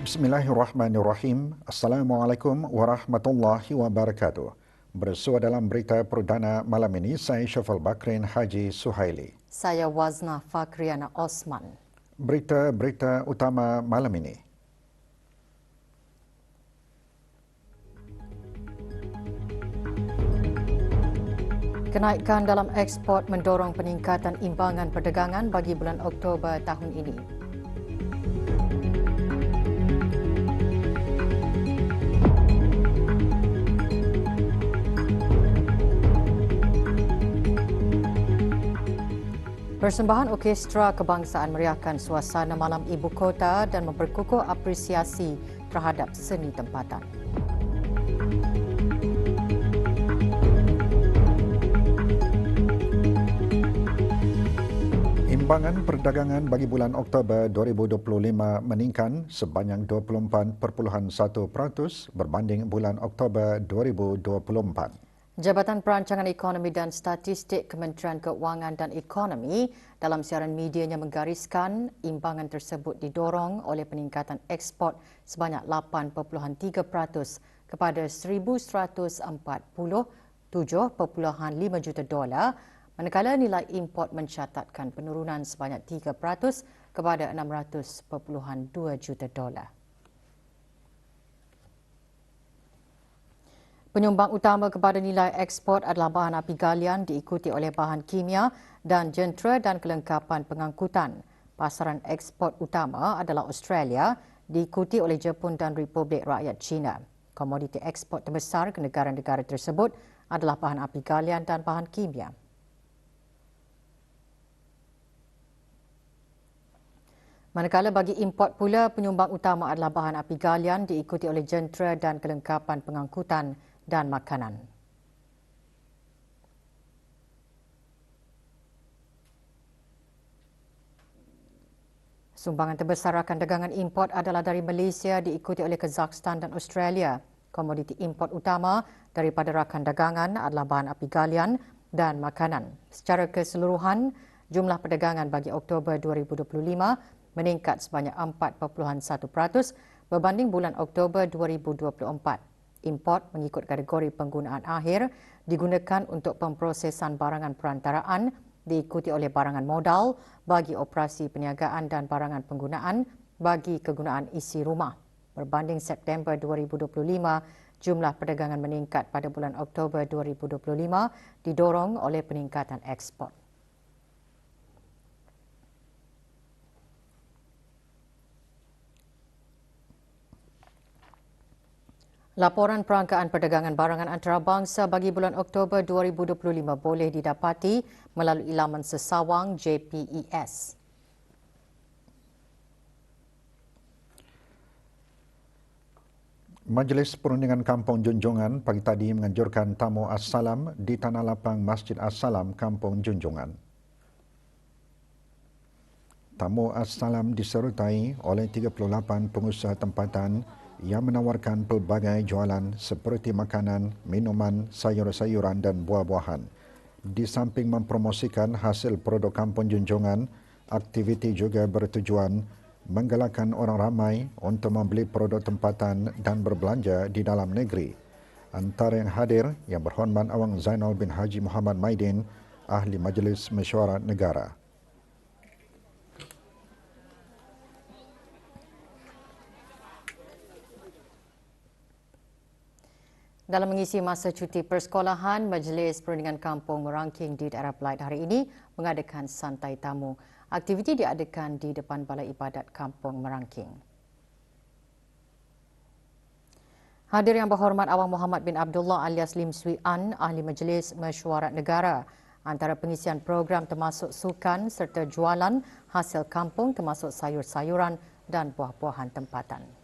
Bismillahirrahmanirrahim. Assalamualaikum warahmatullahi wabarakatuh. Bersua dalam berita perdana malam ini, saya Syafal Bakrin Haji Suhaili. Saya Wazna Fakriana Osman. Berita-berita utama malam ini. Kenaikan dalam ekspor mendorong peningkatan imbangan perdagangan bagi bulan Oktober tahun ini. Persembahan Orkestra Kebangsaan meriahkan suasana malam ibu kota dan memperkukuh apresiasi terhadap seni tempatan. Timbangan perdagangan bagi bulan Oktober 2025 meningkat sebanyak 24.1% berbanding bulan Oktober 2024. Jabatan Perancangan Ekonomi dan Statistik Kementerian Keuangan dan Ekonomi dalam siaran medianya menggariskan imbangan tersebut didorong oleh peningkatan ekspor sebanyak 8.3% kepada 1,147.5 juta dolar manakala nilai import mencatatkan penurunan sebanyak 3% kepada 600.2 juta dolar. Penyumbang utama kepada nilai ekspor adalah bahan api galian diikuti oleh bahan kimia dan jentera dan kelengkapan pengangkutan. Pasaran ekspor utama adalah Australia, diikuti oleh Jepun dan Republik Rakyat China. Komoditi ekspor terbesar ke negara-negara tersebut adalah bahan api galian dan bahan kimia. Manakala bagi import pula, penyumbang utama adalah bahan api galian diikuti oleh jentera dan kelengkapan pengangkutan dan makanan. Sumbangan terbesar rakan dagangan import adalah dari Malaysia diikuti oleh Kazakhstan dan Australia. Komoditi import utama daripada rakan dagangan adalah bahan api galian dan makanan. Secara keseluruhan, jumlah perdagangan bagi Oktober 2025 meningkat sebanyak 4.1% berbanding bulan Oktober 2024. Import mengikut kategori penggunaan akhir digunakan untuk pemprosesan barangan perantaraan diikuti oleh barangan modal bagi operasi perniagaan dan barangan penggunaan bagi kegunaan isi rumah. Berbanding September 2025, jumlah perdagangan meningkat pada bulan Oktober 2025 didorong oleh peningkatan ekspor. Laporan perangkaan perdagangan barangan antarabangsa bagi bulan Oktober 2025 boleh didapati melalui laman sesawang JPES. Majlis Perundingan Kampung Junjungan pagi tadi menganjurkan tamu Assalam di Tanah Lapang Masjid Assalam Kampung Junjungan. Tamu Assalam disertai oleh 38 pengusaha tempatan yang menawarkan pelbagai jualan seperti makanan, minuman, sayur-sayuran dan buah-buahan. Di samping mempromosikan hasil produk kampung junjungan, aktiviti juga bertujuan menggalakkan orang ramai untuk membeli produk tempatan dan berbelanja di dalam negeri. Antara yang hadir yang berhormat Awang Zainal bin Haji Muhammad Maidin, Ahli Majlis Mesyuarat Negara. Dalam mengisi masa cuti persekolahan, Majlis Perundingan Kampung Merangking di daerah Belait hari ini mengadakan santai tamu. Aktiviti diadakan di depan Balai Ibadat Kampung Merangking. Hadir yang berhormat Awang Muhammad bin Abdullah alias Lim Swee An, Ahli Majlis Mesyuarat Negara. Antara pengisian program termasuk sukan serta jualan hasil kampung termasuk sayur-sayuran dan buah-buahan tempatan.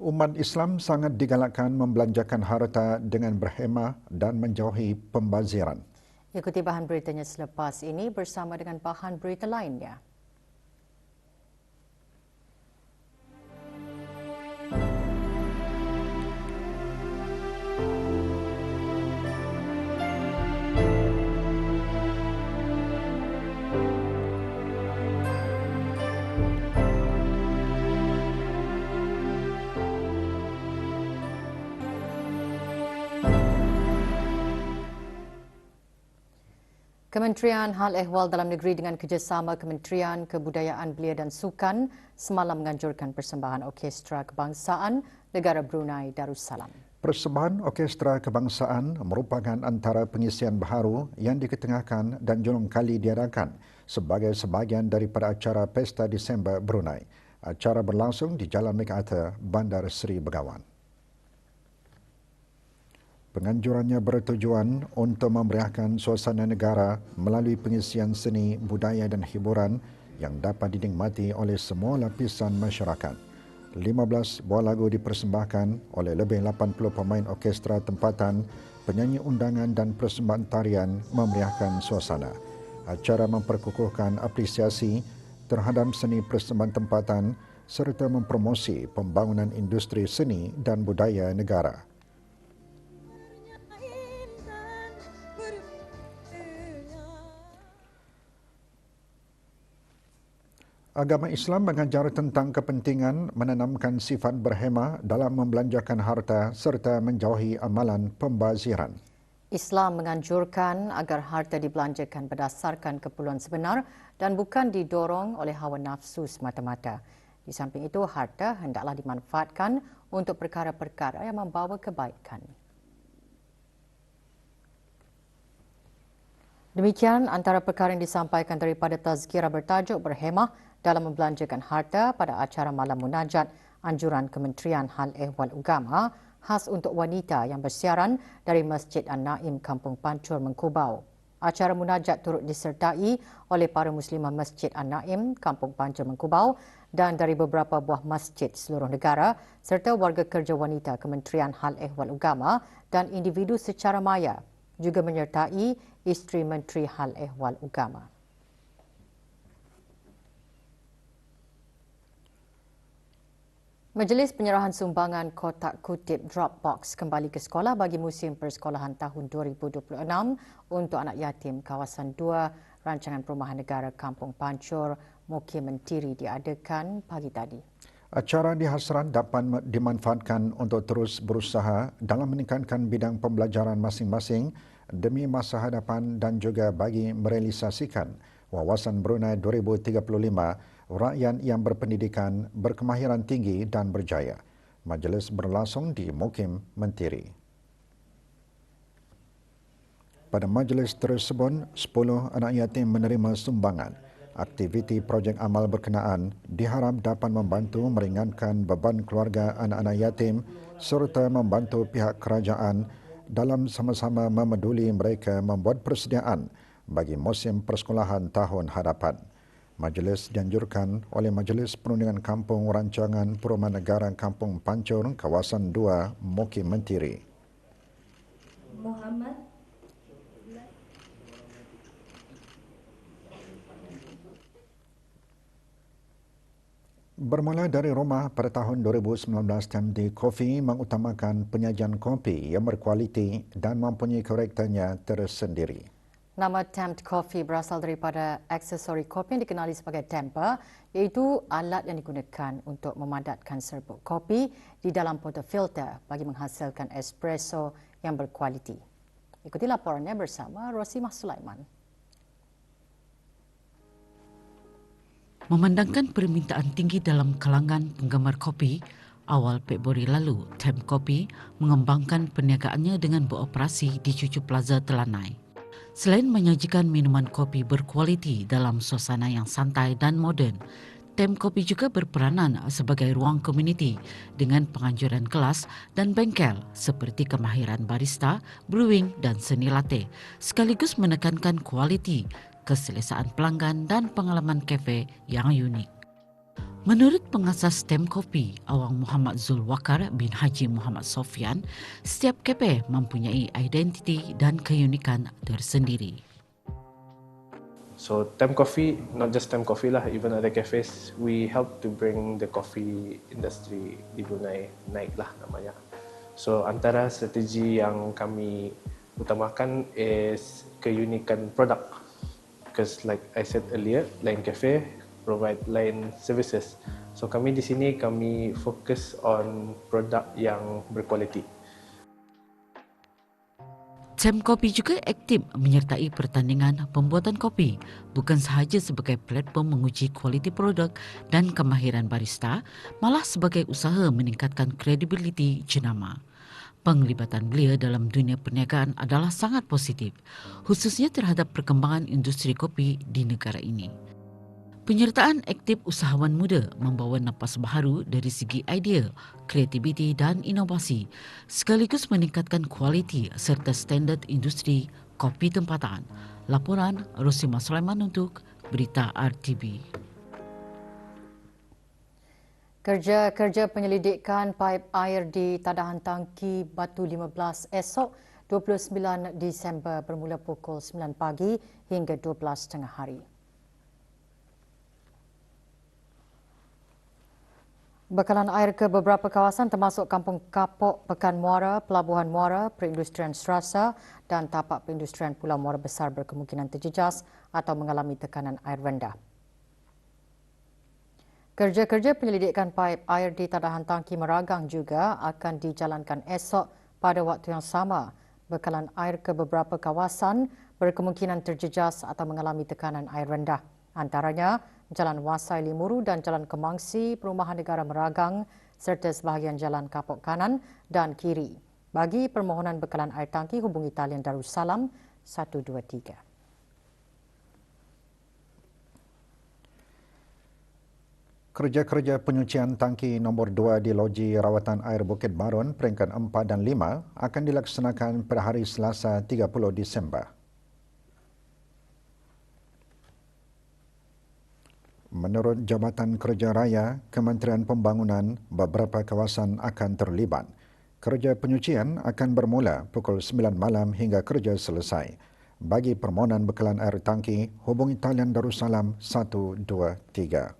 Umat Islam sangat digalakkan membelanjakan harta dengan berhemah dan menjauhi pembaziran. Ikuti bahan beritanya selepas ini bersama dengan bahan berita lainnya. Kementerian Hal Ehwal Dalam Negeri dengan kerjasama Kementerian Kebudayaan Belia dan Sukan semalam menganjurkan persembahan Orkestra Kebangsaan Negara Brunei Darussalam. Persembahan Orkestra Kebangsaan merupakan antara pengisian baharu yang diketengahkan dan julung kali diadakan sebagai sebahagian daripada acara Pesta Disember Brunei. Acara berlangsung di Jalan MacArthur, Bandar Seri Begawan. Penganjurannya bertujuan untuk memeriahkan suasana negara melalui pengisian seni, budaya dan hiburan yang dapat dinikmati oleh semua lapisan masyarakat. 15 buah lagu dipersembahkan oleh lebih 80 pemain orkestra tempatan, penyanyi undangan dan persembahan tarian memeriahkan suasana. Acara memperkukuhkan apresiasi terhadap seni persembahan tempatan serta mempromosi pembangunan industri seni dan budaya negara. Agama Islam mengajar tentang kepentingan menanamkan sifat berhemah dalam membelanjakan harta serta menjauhi amalan pembaziran. Islam menganjurkan agar harta dibelanjakan berdasarkan keperluan sebenar dan bukan didorong oleh hawa nafsu semata-mata. Di samping itu, harta hendaklah dimanfaatkan untuk perkara-perkara yang membawa kebaikan. Demikian antara perkara yang disampaikan daripada tazkirah bertajuk berhemah dalam membelanjakan harta pada acara malam munajat anjuran Kementerian Hal Ehwal Ugama khas untuk wanita yang bersiaran dari Masjid An-Naim Kampung Pancur Mengkubau. Acara munajat turut disertai oleh para muslimah Masjid An-Naim Kampung Pancur Mengkubau dan dari beberapa buah masjid seluruh negara serta warga kerja wanita Kementerian Hal Ehwal Ugama dan individu secara maya juga menyertai isteri Menteri Hal Ehwal Ugama. Majlis penyerahan sumbangan kotak kutip Dropbox kembali ke sekolah bagi musim persekolahan tahun 2026 untuk anak yatim kawasan 2 Rancangan Perumahan Negara Kampung Pancur Mukim Mentiri diadakan pagi tadi. Acara di Hasran dapat dimanfaatkan untuk terus berusaha dalam meningkatkan bidang pembelajaran masing-masing demi masa hadapan dan juga bagi merealisasikan wawasan Brunei 2035 rakyat yang berpendidikan, berkemahiran tinggi dan berjaya. Majlis berlangsung di Mukim Mentiri. Pada majlis tersebut, 10 anak yatim menerima sumbangan. Aktiviti projek amal berkenaan diharap dapat membantu meringankan beban keluarga anak-anak yatim serta membantu pihak kerajaan dalam sama-sama memeduli mereka membuat persediaan bagi musim persekolahan tahun hadapan. Majlis dianjurkan oleh Majlis Perundingan Kampung Rancangan Perumahan Negara Kampung Pancur, Kawasan 2, Moki Mentiri. Muhammad Bermula dari rumah pada tahun 2019, TMD Coffee mengutamakan penyajian kopi yang berkualiti dan mempunyai karakternya tersendiri. Nama Tempt Coffee berasal daripada aksesori kopi yang dikenali sebagai temper iaitu alat yang digunakan untuk memadatkan serbuk kopi di dalam portafilter bagi menghasilkan espresso yang berkualiti. Ikuti laporannya bersama Rosimah Sulaiman. Memandangkan permintaan tinggi dalam kalangan penggemar kopi, awal Februari lalu, Tempt Coffee mengembangkan perniagaannya dengan beroperasi di Cucu Plaza Telanai. Selain menyajikan minuman kopi berkualiti dalam suasana yang santai dan moden, Tem Kopi juga berperanan sebagai ruang komuniti dengan penganjuran kelas dan bengkel seperti kemahiran barista, brewing dan seni latte, sekaligus menekankan kualiti, keselesaan pelanggan dan pengalaman kafe yang unik. Menurut pengasas Tem Kopi, Awang Muhammad Zulwakar bin Haji Muhammad Sofian, setiap kafe mempunyai identiti dan keunikan tersendiri. So Tem Coffee, not just Tem Coffee lah, even other cafes, we help to bring the coffee industry di Brunei naik lah namanya. So antara strategi yang kami utamakan is keunikan produk. Because like I said earlier, lain cafe provide lain services. So kami di sini kami fokus on produk yang berkualiti. Tem Kopi juga aktif menyertai pertandingan pembuatan kopi bukan sahaja sebagai platform menguji kualiti produk dan kemahiran barista, malah sebagai usaha meningkatkan kredibiliti jenama. Penglibatan beliau dalam dunia perniagaan adalah sangat positif, khususnya terhadap perkembangan industri kopi di negara ini. Penyertaan aktif usahawan muda membawa napas baharu dari segi idea, kreativiti dan inovasi sekaligus meningkatkan kualiti serta standard industri kopi tempatan. Laporan Rosima Sulaiman untuk Berita RTB. Kerja-kerja penyelidikan paip air di Tadahan Tangki Batu 15 esok 29 Disember bermula pukul 9 pagi hingga 12 tengah hari. Bekalan air ke beberapa kawasan termasuk Kampung Kapok, Pekan Muara, Pelabuhan Muara, Perindustrian Serasa dan tapak perindustrian Pulau Muara Besar berkemungkinan terjejas atau mengalami tekanan air rendah. Kerja-kerja penyelidikan paip air di tadahan tangki Meragang juga akan dijalankan esok pada waktu yang sama. Bekalan air ke beberapa kawasan berkemungkinan terjejas atau mengalami tekanan air rendah. Antaranya Jalan Wasai Limuru dan Jalan Kemangsi Perumahan Negara Meragang serta sebahagian Jalan Kapok Kanan dan Kiri. Bagi permohonan bekalan air tangki, hubungi talian Darussalam 123. Kerja-kerja penyucian tangki nombor 2 di Loji Rawatan Air Bukit Barun peringkat 4 dan 5 akan dilaksanakan pada hari Selasa 30 Disember. Menurut Jabatan Kerja Raya, Kementerian Pembangunan, beberapa kawasan akan terlibat. Kerja penyucian akan bermula pukul 9 malam hingga kerja selesai. Bagi permohonan bekalan air tangki, hubungi talian Darussalam 123.